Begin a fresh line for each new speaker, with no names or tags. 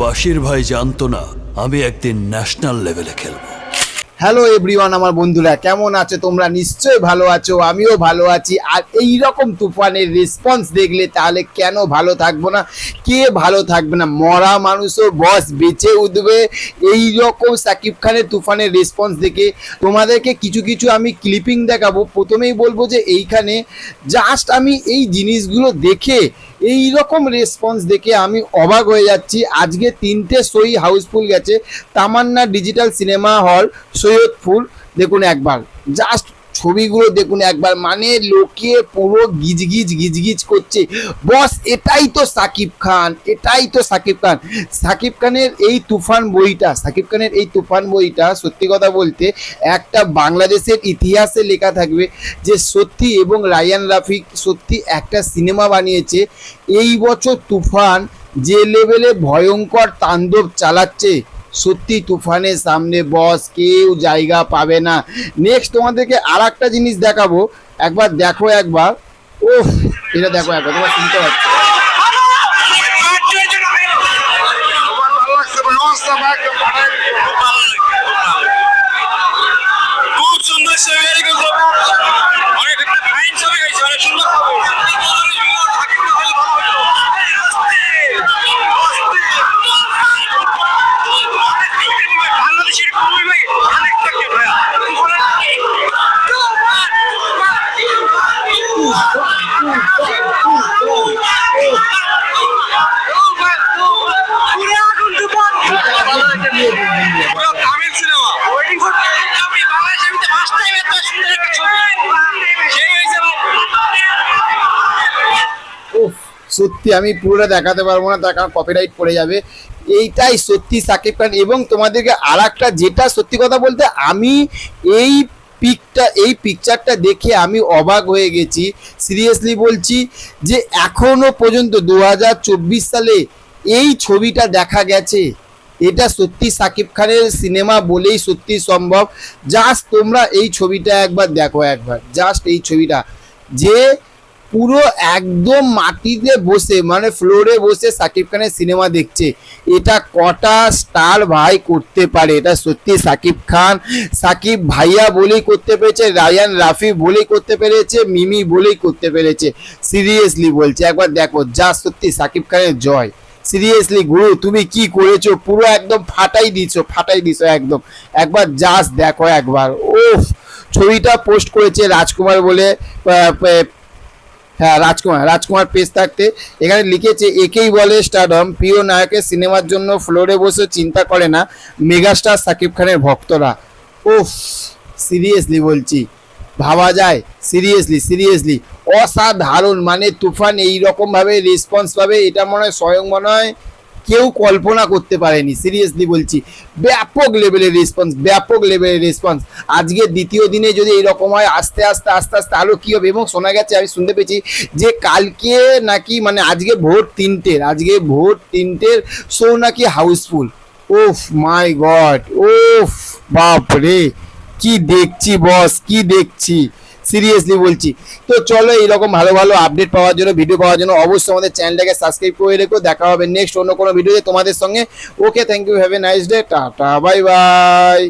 বাশির ভাই জানতো না, আমি একদিন ন্যাশনাল লেভেলে খেলব।
হ্যালো এভরিওয়ান আমার বন্ধুরা, কেমন আছো তোমরা? নিশ্চয়ই ভালো আছো, আমিও ভালো আছি। আর এই রকম তুফানের রেসপন্স দেখলে তাহলে কেন ভালো থাকব না? কে ভালো থাকবে না? মরা মানুষও বস, বেঁচে উঠবে। এই রকম সাকিব খানের তুফানের রেসপন্স দেখে তোমাদেরকে কিছু কিছু আমি ক্লিপিং দেখাবো। প্রথমেই বলব যে এইখানে জাস্ট আমি এই জিনিসগুলো দেখে এই রকম রেসপন্স দেখে আমি অবাক হয়ে যাচ্ছি। আজকে তিনটে সই হাউসফুল গেছে। তামান্না ডিজিটাল সিনেমা হল সৈয়দপুর। দেখুন একবার। জাস্ট ছবিগুলো দেখুন একবার মানে লোকে পুরো গিজগিজ গিজগিজ করছে। বস, এটাই তো সাকিব খান, এটাই তো সাকিব খান। সাকিব খানের এই তুফান বইটা, সাকিব খানের এই তুফান বইটা সত্যি কথা বলতে একটা বাংলাদেশের ইতিহাসে লেখা থাকবে যে সত্যি এবং রায়ান রাফিক সত্যি একটা সিনেমা বানিয়েছে। এই বছর তুফান যে লেভেলে ভয়ঙ্কর তাণ্ডব চালাচ্ছে সত্যি তুফানের সামনে বস, কেউ জায়গা পাবে না। নেক্সট তোমাদেরকে আর একটা জিনিস দেখাবো। একবার দেখো একবার। ও এটা দেখো একবার, তোমার শুনতে পাচ্ছ।
খুব সুন্দর ছবি ভেরি গুড অনেক একটা ফাইন ছবি হয়েছে অনেক সুন্দর খবর বাংলাদেশের মুভি ভাই অনেক থাকবে ভাইয়া পুরো তামিল সিনেমা ওয়েটিং ফর আমি বাংলাদেশের ভিতরে ফার্স্ট টাইম এত সুন্দর একটা ছবি সেই হয়েছে
উফ সত্যি আমি পুরোটা দেখাতে পারব না, তার কারণ কপিরাইট পড়ে যাবে। এইটাই সত্যি সাকিব খান এবং তোমাদেরকে আর যেটা সত্যি কথা বলতে, আমি এই পিকটা, এই পিকচারটা দেখে আমি অবাক হয়ে গেছি। সিরিয়াসলি বলছি যে এখনও পর্যন্ত দু হাজার চব্বিশ সালে এই ছবিটা দেখা গেছে। এটা সত্যি সাকিব খানের সিনেমা বলেই সত্যি সম্ভব। জাস্ট তোমরা এই ছবিটা একবার দেখো একবার। জাস্ট এই ছবিটা। যে পুরো একদম মাটিতে বসে মানে ফ্লোরে বসে সাকিব খানের সিনেমা দেখছে। এটা কটা স্টার ভাই করতে পারে? এটা সত্যি সাকিব খান। সাকিব ভাইয়া বলেই করতে পেরেছে, রায়ান রাফি বলেই করতে পেরেছে, মিমি বলেই করতে পেরেছে। সিরিয়াসলি বলছে, একবার দেখো, যা সত্যি সাকিব খানের জয়। সিরিয়াসলি গুরু, তুমি কি করেছ? পুরো একদম ফাটাই দিছো ফাটাই দিছো একদম। একবার জাস্ট দেখো একবার। ওফ ছবিটা পোস্ট করেছে রাজকুমার বলে হ্যাঁ রাজকুমার রাজকুমার পেজ থাকতে। এখানে লিখেছে, একেই বলে স্টারডম প্রিয় নায়কের সিনেমার জন্য ফ্লোরে বসে চিন্তা করে না মেগাস্টার সাকিব খানের ভক্তরা। ও সিরিয়াসলি বলছি। ভাবা যায় সিরিয়াসলি সিরিয়াসলি অসাধারণ মানে তুফান এইরকমভাবে রকম ভাবে রেসপন্স পাবে, এটা মনে হয় স্বয়ং মনে হয় কেউ কল্পনা করতে পারেনি। সিরিয়াসলি বলছি। ব্যাপক লেভেলের রেসপন্স ব্যাপক লেভেলের রেসপন্স আজকে দ্বিতীয় দিনে যদি এরকম হয়, আস্তে আস্তে আস্তে আস্তে আরও কী হবে? এবং শোনা গেছে, আমি শুনতে পেয়েছি যে কালকে নাকি মানে আজকে ভোর তিনটের, আজকে ভোর তিনটের শো নাকি হাউসফুল ওফ মাই গড ওফ বাপ রে কি দেখছি বস কি দেখছি? সিরিয়াসলি বলছি। তো চলো এইরকম ভালো ভালো আপডেট পাওয়ার জন্য ভিডিও পাওয়ার জন্য অবশ্যই আমাদের চ্যানেলটাকে সাবস্ক্রাইব করে রেখো। দেখা হবে নেক্সট অন্য কোনো ভিডিওতে তোমাদের সঙ্গে। Okay thank you have a nice day tata bye bye